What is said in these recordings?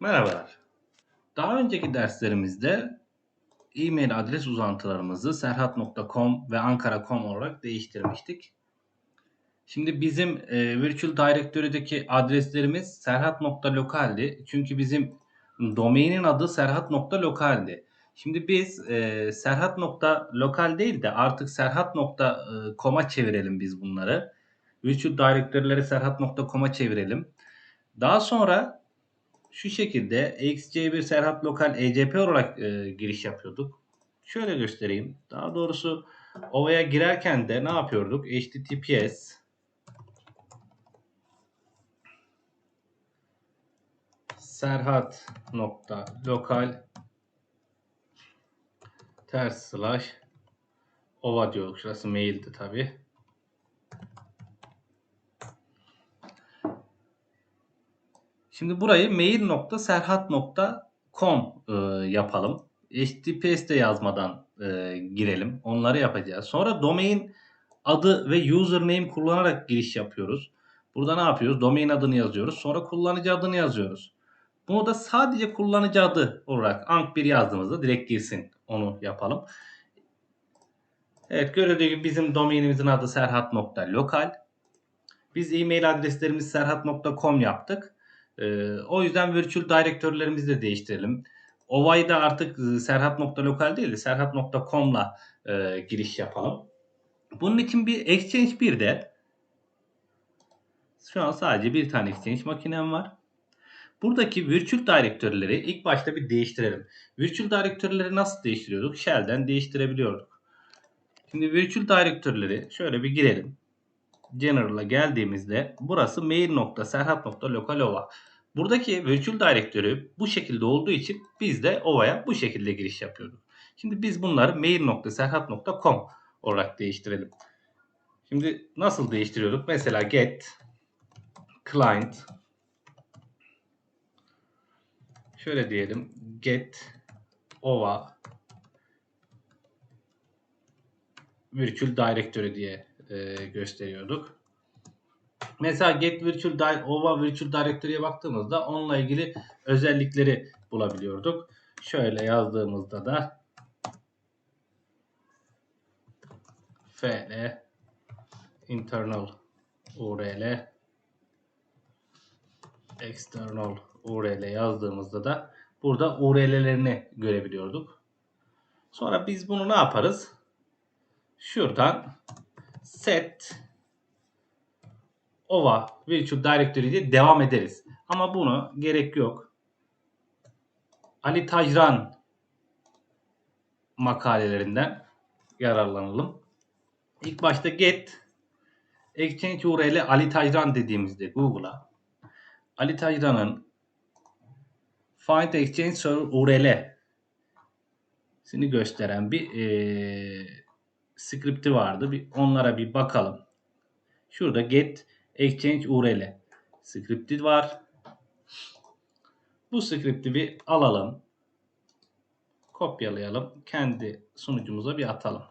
Merhabalar. Daha önceki derslerimizde e-mail adres uzantılarımızı serhat.com ve ankara.com olarak değiştirmiştik. Şimdi bizim e, Virtual Directory'deki adreslerimiz serhat.local'di. Çünkü bizim domainin adı serhat.local'di. Şimdi biz e, serhat.local değil de artık serhat.com'a çevirelim biz bunları. Virtual Directory'leri serhat.com'a çevirelim. Daha sonra şu şekilde XC1 Serhat Lokal ECP olarak e, giriş yapıyorduk. Şöyle göstereyim. Daha doğrusu ovaya girerken de ne yapıyorduk? HTTPS serhat nokta lokal ters slash ova diyorduk. Şurası maildi tabi. Şimdi burayı mail.serhat.com e, yapalım. HTTPS de yazmadan e, girelim. Onları yapacağız. Sonra domain adı ve username kullanarak giriş yapıyoruz. Burada ne yapıyoruz? Domain adını yazıyoruz. Sonra kullanıcı adını yazıyoruz. Bunu da sadece kullanıcı adı olarak ank1 yazdığımızda direkt girsin. Onu yapalım. Evet gördüğünüz gibi bizim domainimizin adı serhat.lokal. Biz e-mail adreslerimiz serhat.com yaptık. Ee, o yüzden virtual direktörlerimizi de değiştirelim. Ova'yı da artık e, serhat.lokal değil de serhat.com'la e, giriş yapalım. Bunun için bir Exchange 1'de şu an sadece bir tane Exchange makinem var. Buradaki virtual direktörleri ilk başta bir değiştirelim. Virtual direktörleri nasıl değiştiriyorduk? Shell'den değiştirebiliyorduk. Şimdi virtual direktörleri şöyle bir girelim. General'a geldiğimizde burası mail.serhat.localova. Buradaki virtual direktörü bu şekilde olduğu için biz de ova'ya bu şekilde giriş yapıyorduk. Şimdi biz bunları mail.serhat.com olarak değiştirelim. Şimdi nasıl değiştiriyorduk? Mesela get client şöyle diyelim get ova virtual directory diye e, gösteriyorduk. Mesela Get Virtual Di Ova Virtual Directory'ye baktığımızda onunla ilgili özellikleri bulabiliyorduk. Şöyle yazdığımızda da fl internal url external url yazdığımızda da burada url'lerini görebiliyorduk. Sonra biz bunu ne yaparız? Şuradan set OVA Virtual Directory diye devam ederiz. Ama bunu gerek yok. Ali Tajran makalelerinden yararlanalım. İlk başta get Exchange URL Ali Tajran dediğimizde Google'a Ali Tajran'ın Find Exchange Server URL seni gösteren bir e, script'i vardı. Bir onlara bir bakalım. Şurada get exchange URL script'i var. Bu script'i bir alalım. Kopyalayalım. Kendi sunucumuza bir atalım.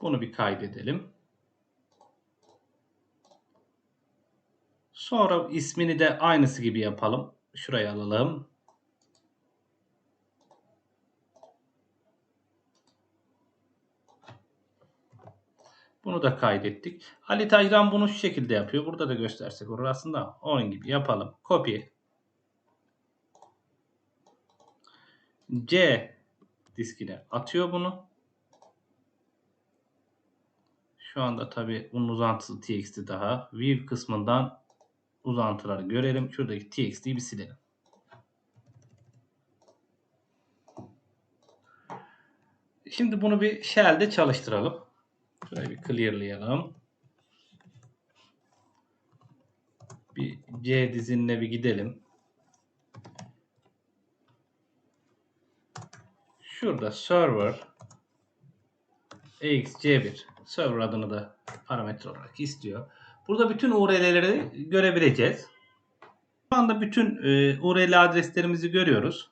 Bunu bir kaydedelim. Sonra ismini de aynısı gibi yapalım. Şuraya alalım. Bunu da kaydettik. Ali Tayran bunu şu şekilde yapıyor. Burada da göstersek olur aslında. Onun gibi yapalım. Copy. C diskine atıyor bunu. Şu anda tabi bunun uzantısı txt daha. View kısmından uzantıları görelim. Şuradaki txt'yi bir silelim. Şimdi bunu bir shell'de çalıştıralım. Şurayı bir clearlayalım. Bir C dizinine bir gidelim. Şurada server exc1 server adını da parametre olarak istiyor. Burada bütün URL'leri görebileceğiz. Şu anda bütün e, URL adreslerimizi görüyoruz.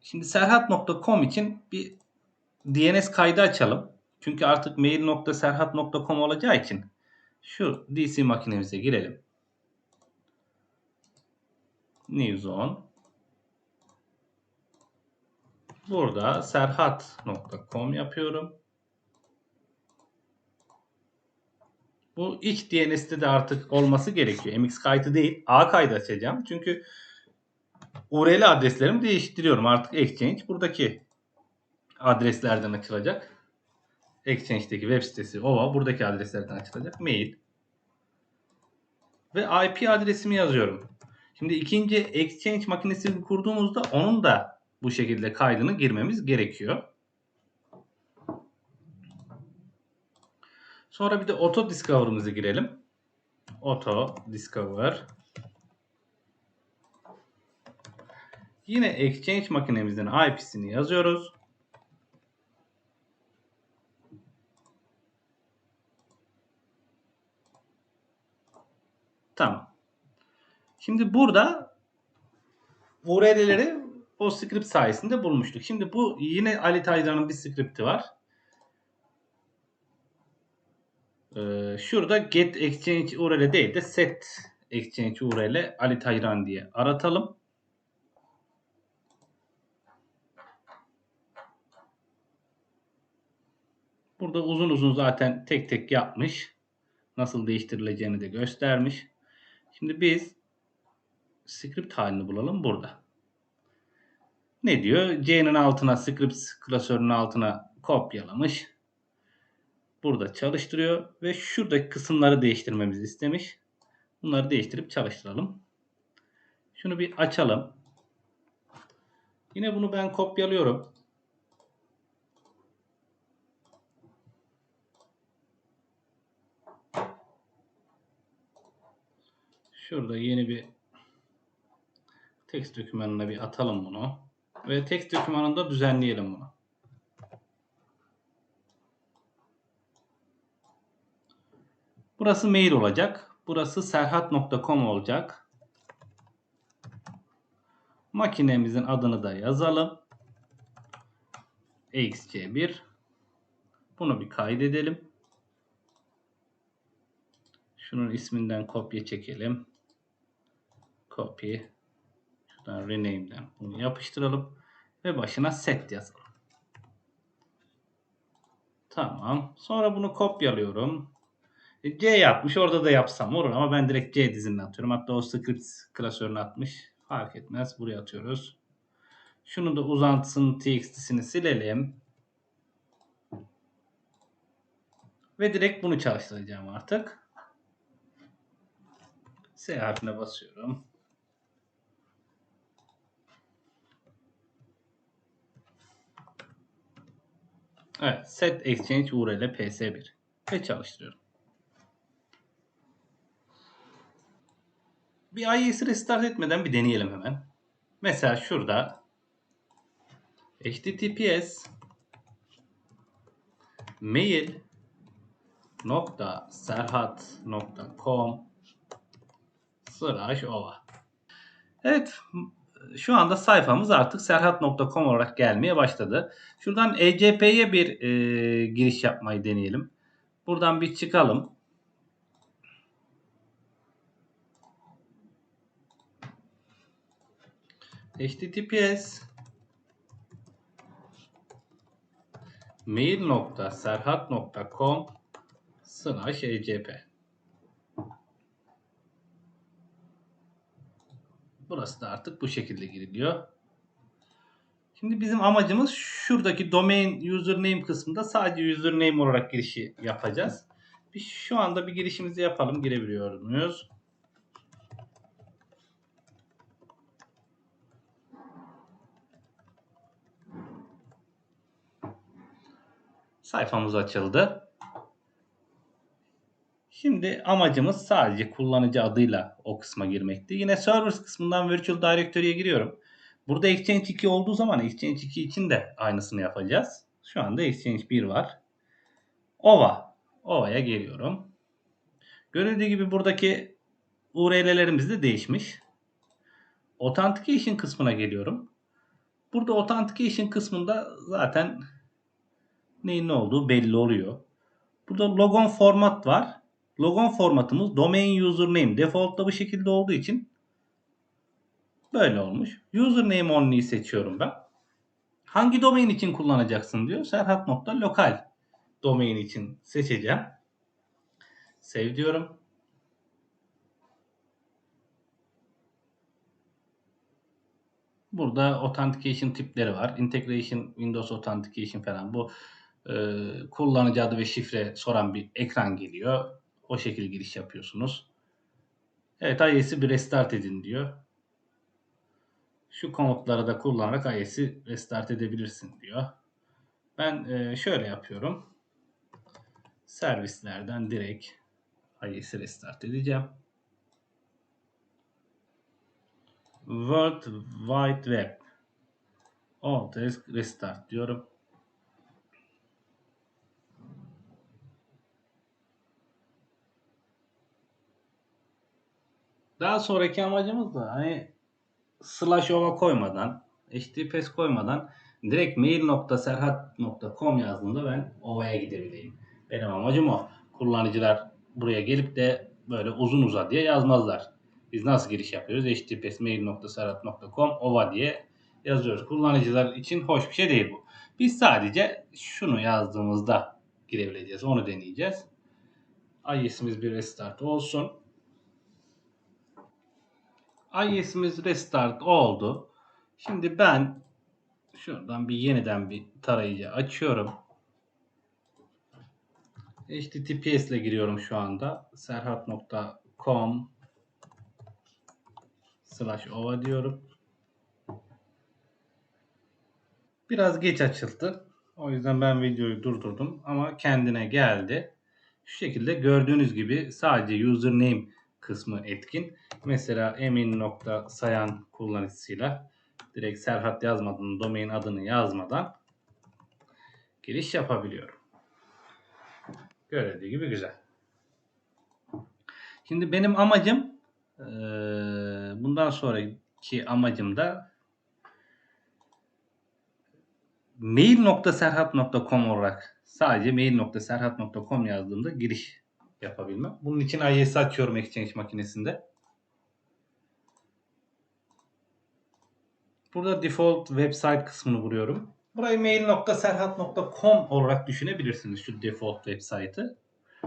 Şimdi serhat.com için bir DNS kaydı açalım. Çünkü artık mail.serhat.com olacağı için şu DC makinemize girelim. New Zone. Burada serhat.com yapıyorum. Bu iç DNS'te de artık olması gerekiyor. MX kaydı değil. A kaydı açacağım. Çünkü URL adreslerimi değiştiriyorum. Artık Exchange buradaki adreslerden açılacak. Exchange'deki web sitesi OVA buradaki adreslerden açılacak. Mail. Ve IP adresimi yazıyorum. Şimdi ikinci Exchange makinesini kurduğumuzda onun da bu şekilde kaydını girmemiz gerekiyor. Sonra bir de Auto Discover'ımızı girelim. Auto Discover. Yine Exchange makinemizin IP'sini yazıyoruz. Tamam. Şimdi burada URL'leri o script sayesinde bulmuştuk. Şimdi bu yine Ali Taycan'ın bir script'i var. Ee, şurada get exchange URL değil de set exchange URL Ali Tayran diye aratalım. Burada uzun uzun zaten tek tek yapmış. Nasıl değiştirileceğini de göstermiş. Şimdi biz script halini bulalım burada. Ne diyor? C'nin altına script klasörünün altına kopyalamış. Burada çalıştırıyor ve şuradaki kısımları değiştirmemizi istemiş. Bunları değiştirip çalıştıralım. Şunu bir açalım. Yine bunu ben kopyalıyorum. Şurada yeni bir text dokümanına bir atalım bunu. Ve text dokümanında düzenleyelim bunu. Burası mail olacak. Burası serhat.com olacak. Makinemizin adını da yazalım. XC1 Bunu bir kaydedelim. Şunun isminden kopya çekelim. Copy. Şuradan rename'den bunu yapıştıralım. Ve başına set yazalım. Tamam. Sonra bunu kopyalıyorum. E, C yapmış. Orada da yapsam olur ama ben direkt C dizinine atıyorum. Hatta o script klasörüne atmış. Fark etmez. Buraya atıyoruz. Şunu da uzantısının txt'sini silelim. Ve direkt bunu çalıştıracağım artık. S harfine basıyorum. Evet, set exchange URL ps1 ve çalıştırıyorum. Bir IES'i restart etmeden bir deneyelim hemen. Mesela şurada https mail nokta serhat nokta com slash ova. Evet şu anda sayfamız artık serhat.com olarak gelmeye başladı. Şuradan ECP'ye bir e, giriş yapmayı deneyelim. Buradan bir çıkalım. Https mail.serhat.com slash ecp Burası da artık bu şekilde giriliyor. Şimdi bizim amacımız şuradaki domain username kısmında sadece username olarak girişi yapacağız. Biz şu anda bir girişimizi yapalım. Girebiliyor muyuz? Sayfamız açıldı. Şimdi amacımız sadece kullanıcı adıyla o kısma girmekti. Yine servers kısmından Virtual Directory'ye giriyorum. Burada Exchange 2 olduğu zaman Exchange 2 için de aynısını yapacağız. Şu anda Exchange 1 var. OVA. OVA'ya geliyorum. Görüldüğü gibi buradaki URL'lerimiz de değişmiş. Authentication kısmına geliyorum. Burada Authentication kısmında zaten neyin ne olduğu belli oluyor. Burada logon format var. Logon formatımız domain username. Default'ta bu şekilde olduğu için böyle olmuş. Username only'yi seçiyorum ben. Hangi domain için kullanacaksın diyor. Serhat.lokal domain için seçeceğim. Save diyorum. Burada authentication tipleri var. Integration, Windows Authentication falan. Bu e, kullanıcı adı ve şifre soran bir ekran geliyor. O şekilde giriş yapıyorsunuz. Evet iOS'i bir restart edin diyor. Şu komutları da kullanarak iOS'i restart edebilirsin diyor. Ben e, şöyle yapıyorum. Servislerden direkt iOS'i restart edeceğim. World Wide Web. Alt restart diyorum. Daha sonraki amacımız da hani slash ova koymadan, https koymadan direkt mail.serhat.com yazdığımda ben ova'ya gidebileyim. Benim amacım o. Kullanıcılar buraya gelip de böyle uzun uza diye yazmazlar. Biz nasıl giriş yapıyoruz? https mail.serhat.com ova diye yazıyoruz. Kullanıcılar için hoş bir şey değil bu. Biz sadece şunu yazdığımızda girebileceğiz. Onu deneyeceğiz. IES'imiz bir restart olsun. IES'imiz restart oldu. Şimdi ben şuradan bir yeniden bir tarayıcı açıyorum. HTTPS ile giriyorum şu anda. serhat.com slash ova diyorum. Biraz geç açıldı. O yüzden ben videoyu durdurdum ama kendine geldi. Şu şekilde gördüğünüz gibi sadece username kısmı etkin. Mesela emin.sayan kullanıcısıyla direkt Serhat yazmadan, domain adını yazmadan giriş yapabiliyorum. Gördüğü gibi güzel. Şimdi benim amacım bundan sonraki amacım da mail.serhat.com olarak sadece mail.serhat.com yazdığımda giriş yapabilmem. Bunun için IES açıyorum Exchange makinesinde. Burada default website kısmını vuruyorum. Burayı mail.serhat.com olarak düşünebilirsiniz şu default website'ı.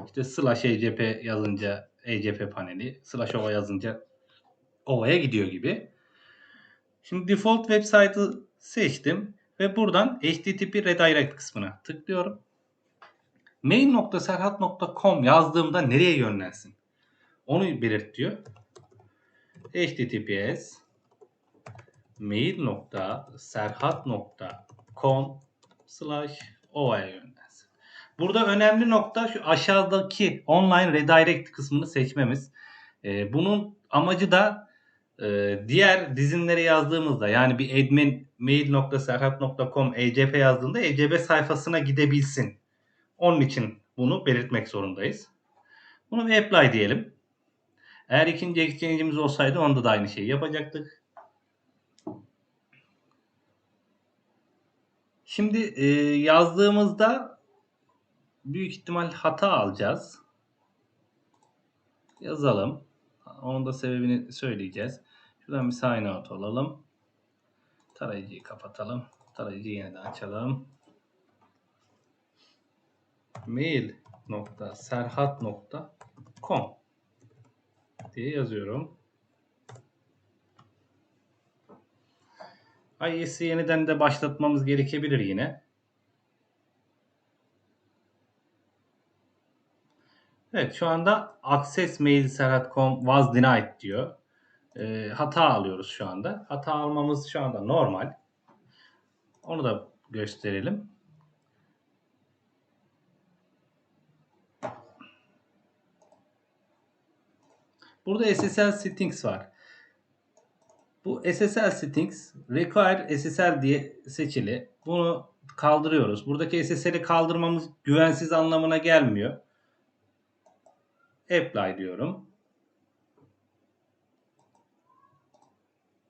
İşte slash ecp yazınca ecp paneli, slash ova yazınca ova'ya gidiyor gibi. Şimdi default website'ı seçtim ve buradan http redirect kısmına tıklıyorum. mail.serhat.com yazdığımda nereye yönlensin? Onu belirt diyor. https mail.serhat.com slash ova'ya yönlensin. Burada önemli nokta şu aşağıdaki online redirect kısmını seçmemiz. Ee, bunun amacı da e, diğer dizinleri yazdığımızda yani bir admin mail.serhat.com ecp yazdığında ecp sayfasına gidebilsin. Onun için bunu belirtmek zorundayız. Bunu bir apply diyelim. Eğer ikinci exchange'imiz olsaydı onda da aynı şeyi yapacaktık. Şimdi e, yazdığımızda büyük ihtimal hata alacağız. Yazalım. Onun da sebebini söyleyeceğiz. Şuradan bir sign out alalım. Tarayıcıyı kapatalım. Tarayıcıyı yeniden açalım. mail.serhat.com diye yazıyorum. IES'i yeniden de başlatmamız gerekebilir yine. Evet şu anda access mail serhat.com was denied diyor. E, hata alıyoruz şu anda. Hata almamız şu anda normal. Onu da gösterelim. Burada SSL settings var. Bu SSL settings require SSL diye seçili. Bunu kaldırıyoruz. Buradaki SSL'i kaldırmamız güvensiz anlamına gelmiyor. Apply diyorum.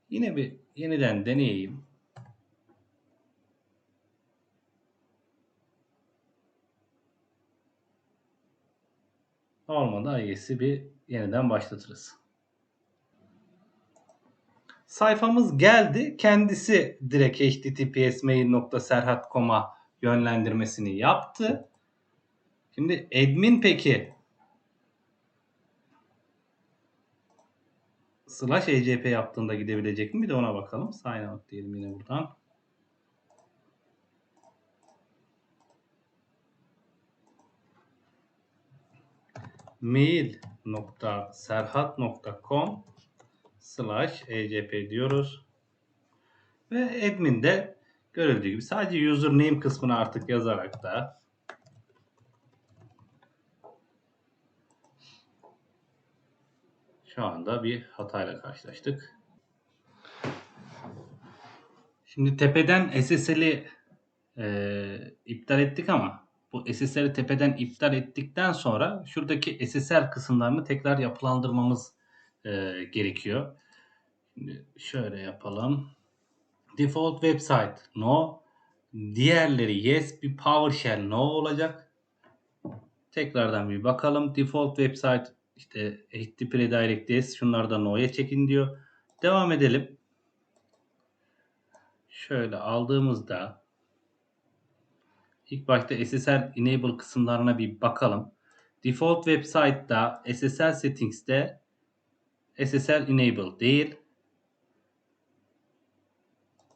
Yine bir yeniden deneyeyim. Olmadı IS'i bir yeniden başlatırız. Sayfamız geldi. Kendisi direkt https mail.serhat.com'a yönlendirmesini yaptı. Şimdi admin peki slash ecp yaptığında gidebilecek mi? Bir de ona bakalım. Sign out diyelim yine buradan. mail.serhat.com slash ecp diyoruz. Ve admin'de görüldüğü gibi sadece username kısmını artık yazarak da şu anda bir hatayla karşılaştık. Şimdi tepeden SSL'i e, iptal ettik ama bu SSL'i tepeden iptal ettikten sonra şuradaki SSL kısımlarını tekrar yapılandırmamız e, gerekiyor. Şimdi şöyle yapalım. Default website no. Diğerleri yes bir PowerShell no olacak. Tekrardan bir bakalım. Default website işte HTTP redirect yes şunları da no'ya çekin diyor. Devam edelim. Şöyle aldığımızda ilk başta SSL enable kısımlarına bir bakalım. Default website'da SSL settings'te SSL enable değil.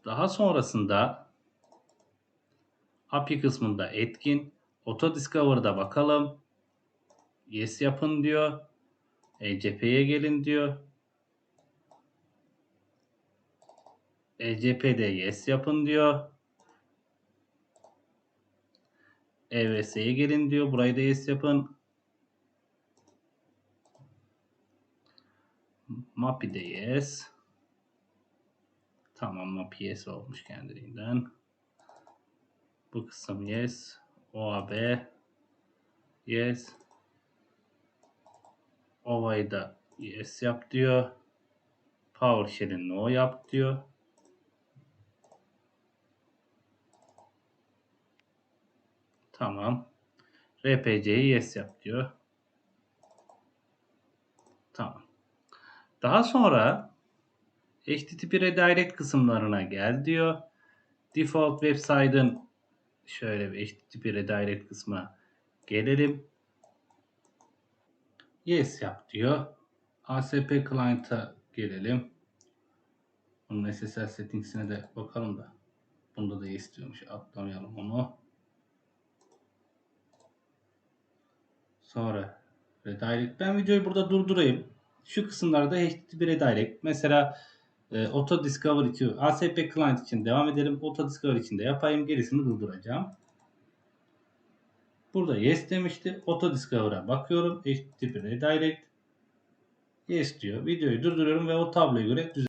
Daha sonrasında API kısmında etkin. Auto Discover'da bakalım. Yes yapın diyor. ECP'ye gelin diyor. ECP'de yes yapın diyor. EVS'ye gelin diyor. Burayı da yes yapın. MAPI'de yes. Tamam MAPI yes olmuş kendiliğinden. Bu kısım yes. OAB yes. OVA'yı da yes yap diyor. PowerShell'i no yap diyor. Tamam. RPC'yi yes yap diyor. Tamam. Daha sonra HTTP redirect kısımlarına gel diyor. Default website'ın şöyle bir HTTP redirect kısmına gelelim. Yes yap diyor. ASP client'a gelelim. Bunun SSL settings'ine de bakalım da. Bunda da yes diyormuş. Atlamayalım onu. Sonra redirect. Ben videoyu burada durdurayım. Şu kısımlarda HTTP redirect. Mesela e, Auto Discover için, ASP Client için devam edelim. Auto Discover için de yapayım. Gerisini durduracağım. Burada yes demişti. Auto Discover'a bakıyorum. HTTP redirect. Yes diyor. Videoyu durduruyorum ve o tabloya göre düzenliyorum.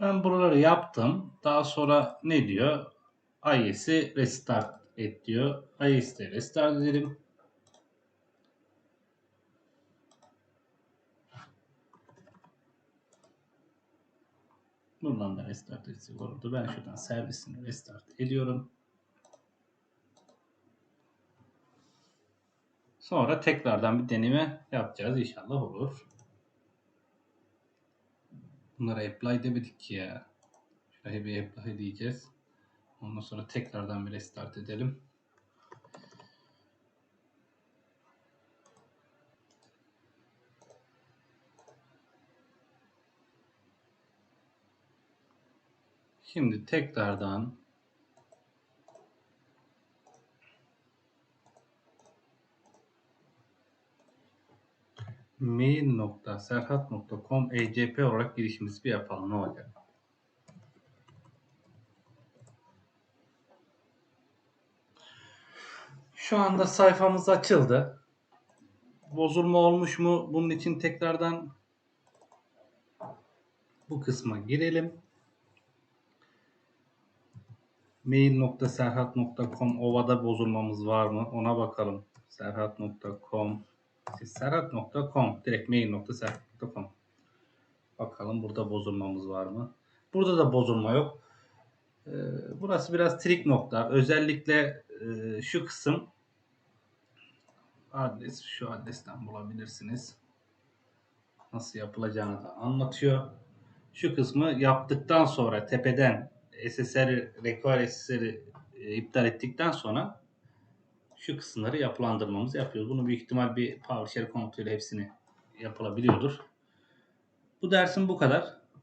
Ben buraları yaptım. Daha sonra ne diyor? IS'i restart et diyor. IS'de restart edelim. Buradan da restart etsek olurdu. Ben şuradan servisini restart ediyorum. Sonra tekrardan bir deneme yapacağız. İnşallah olur. Bunlara apply demedik ki ya. Şuraya bir apply diyeceğiz. Ondan sonra tekrardan bir restart edelim. Şimdi tekrardan mail.serhat.com ecp olarak girişimizi bir yapalım. Ne olacak? Şu anda sayfamız açıldı. Bozulma olmuş mu? Bunun için tekrardan bu kısma girelim. mail.serhat.com ovada bozulmamız var mı? Ona bakalım. serhat.com serhat.com direkt mail.serhat.com Bakalım burada bozulmamız var mı? Burada da bozulma yok. Ee, burası biraz trik nokta. Özellikle e, şu kısım adres şu adresten bulabilirsiniz. Nasıl yapılacağını da anlatıyor. Şu kısmı yaptıktan sonra tepeden SSR require SSR'i e, iptal ettikten sonra şu kısımları yapılandırmamızı yapıyoruz. Bunu büyük ihtimal bir PowerShell komutuyla hepsini yapılabiliyordur. Bu dersin bu kadar.